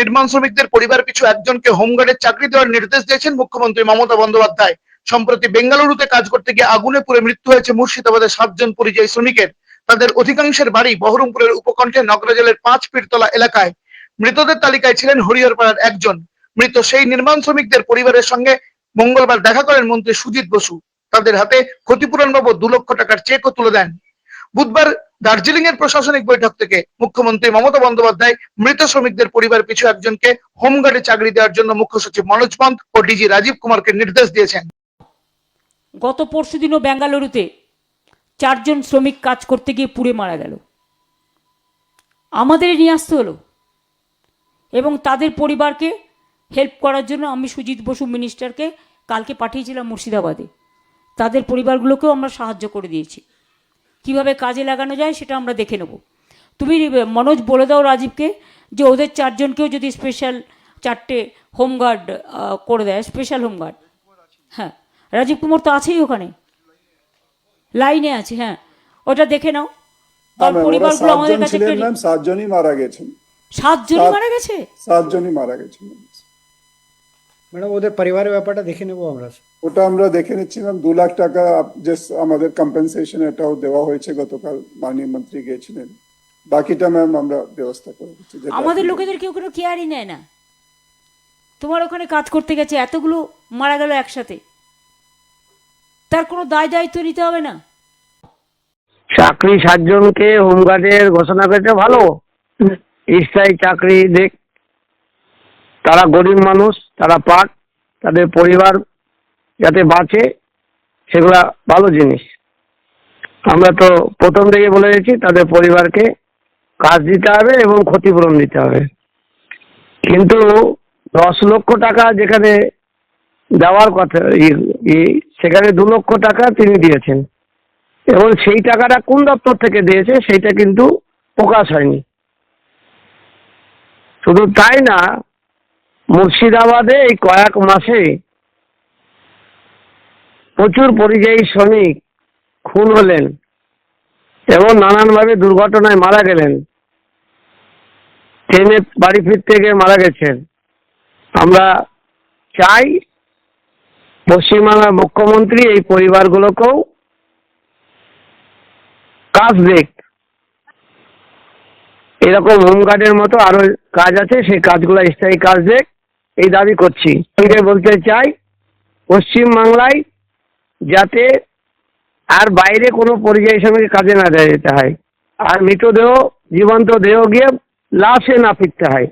নির্মাণ শ্রমিকদের পরিবার পিছু একজনকে হোমগার্ডের চাকরি দেওয়ার নির্দেশ দিয়েছেন মুখ্যমন্ত্রী মমতা বন্দ্যোপাধ্যায়। সম্প্রতি বেঙ্গালুরুতে কাজ করতে গিয়ে আগুনে পুড়ে মৃত্যু হয়েছে মুর্শিদাবাদের সাতজন পরিযায়ী শ্রমিকের। তাদের অধিকাংশের বাড়ি বহরমপুরের উপকণ্ঠে নগরাজলের পাঁচ পীরতলা এলাকায়। মৃতদের তালিকায় ছিলেন হরিহরপাড়ার একজন। মৃত সেই নির্মাণ শ্রমিকদের পরিবারের সঙ্গে মঙ্গলবার দেখা করেন মন্ত্রী সুজিত বসু। তাদের হাতে ক্ষতিপূরণ বাবদ দু লক্ষ টাকার চেকও তুলে দেন। বুধবার দার্জিলিং এর প্রশাসনিক বৈঠক থেকে মুখ্যমন্ত্রী মমতা বন্দ্যোপাধ্যায় মৃত শ্রমিকদের পরিবার পিছু একজনকে হোমগার্ডে চাকরি দেওয়ার জন্য মুখ্য সচিব মনোজ পন্থ ও ডিজি রাজীব কুমারকে নির্দেশ দিয়েছেন। গত পরশুদিনও বেঙ্গালুরুতে চারজন শ্রমিক কাজ করতে গিয়ে পুড়ে মারা গেল। আমাদের নিয়ে আসতে হলো এবং তাদের পরিবারকে হেল্প করার জন্য আমি সুজিত বসু মিনিস্টারকে কালকে পাঠিয়েছিলাম মুর্শিদাবাদে। তাদের পরিবারগুলোকেও আমরা সাহায্য করে দিয়েছি। কীভাবে কাজে লাগানো যায় সেটা আমরা দেখে নেব। তুমি মনোজ বলে দাও রাজীবকে যে ওদের চারজনকেও যদি স্পেশাল চারটে হোমগার্ড করে দেয় স্পেশাল হোমগার্ড। হ্যাঁ রাজীব কুমার তো আছেই ওখানে। লাইনে আছে হ্যাঁ। ওটা দেখে নাও। হ্যাঁ কারণ পরিবারগুলো আমাদের কাছে সাতজনই মারা গেছেন। সাতজনই সাত- মারা গেছে? সাতজনই মারা গেছেন। ম্যাডাম ওদের পরিবারের ব্যাপারটা দেখে নেব আমরা। ওটা আমরা দেখে নিচ্ছি ম্যাম দু লাখ টাকা যে আমাদের কম্পেনসেশন এটাও দেওয়া হয়েছে গতকাল মাননীয় মন্ত্রী গিয়েছিলেন। বাকিটা ম্যাম আমরা ব্যবস্থা করে দিচ্ছি। আমাদের লোকেদের কেউ কোনো কেয়ারই নেয় না। তোমার ওখানে কাজ করতে গেছে এতগুলো মারা গেল একসাথে। তার কোনো দায় দায়িত্ব নিতে হবে না। চাকরি সাতজনকে হোমগার্ডের ঘোষণা করেছে ভালো। স্থায়ী চাকরি দেখ তারা গরিব মানুষ, তারা পাক, তাদের পরিবার যাতে বাঁচে, সেগুলা ভালো জিনিস। আমরা তো প্রথম থেকে বলে দিয়েছি, তাদের পরিবারকে কাজ দিতে হবে এবং ক্ষতিপূরণ দিতে হবে। কিন্তু দশ লক্ষ টাকা যেখানে দেওয়ার কথা সেখানে দু লক্ষ টাকা তিনি দিয়েছেন। এবং সেই টাকাটা কোন দপ্তর থেকে দিয়েছে সেইটা কিন্তু প্রকাশ হয়নি। শুধু তাই না মুর্শিদাবাদে এই কয়েক মাসে প্রচুর পরিযায়ী শ্রমিক খুন হলেন এবং নানানভাবে দুর্ঘটনায় মারা গেলেন। ট্রেনে বাড়ি ফিরতে গিয়ে মারা গেছেন। আমরা চাই পশ্চিমবাংলার মুখ্যমন্ত্রী এই পরিবারগুলোকেও কাজ দেখ। এরকম হোমগার্ডের মতো আরও কাজ আছে, সেই কাজগুলো স্থায়ী কাজ দেখ। এই দাবি করছি। এটাই বলতে চাই পশ্চিম বাংলায় যাতে আর বাইরে কোনো পরিযায়ী সঙ্গে কাজে না দেওয়া যেতে হয়, আর মৃতদেহ, জীবন্ত দেহ গিয়ে লাশে না ফিরতে হয়।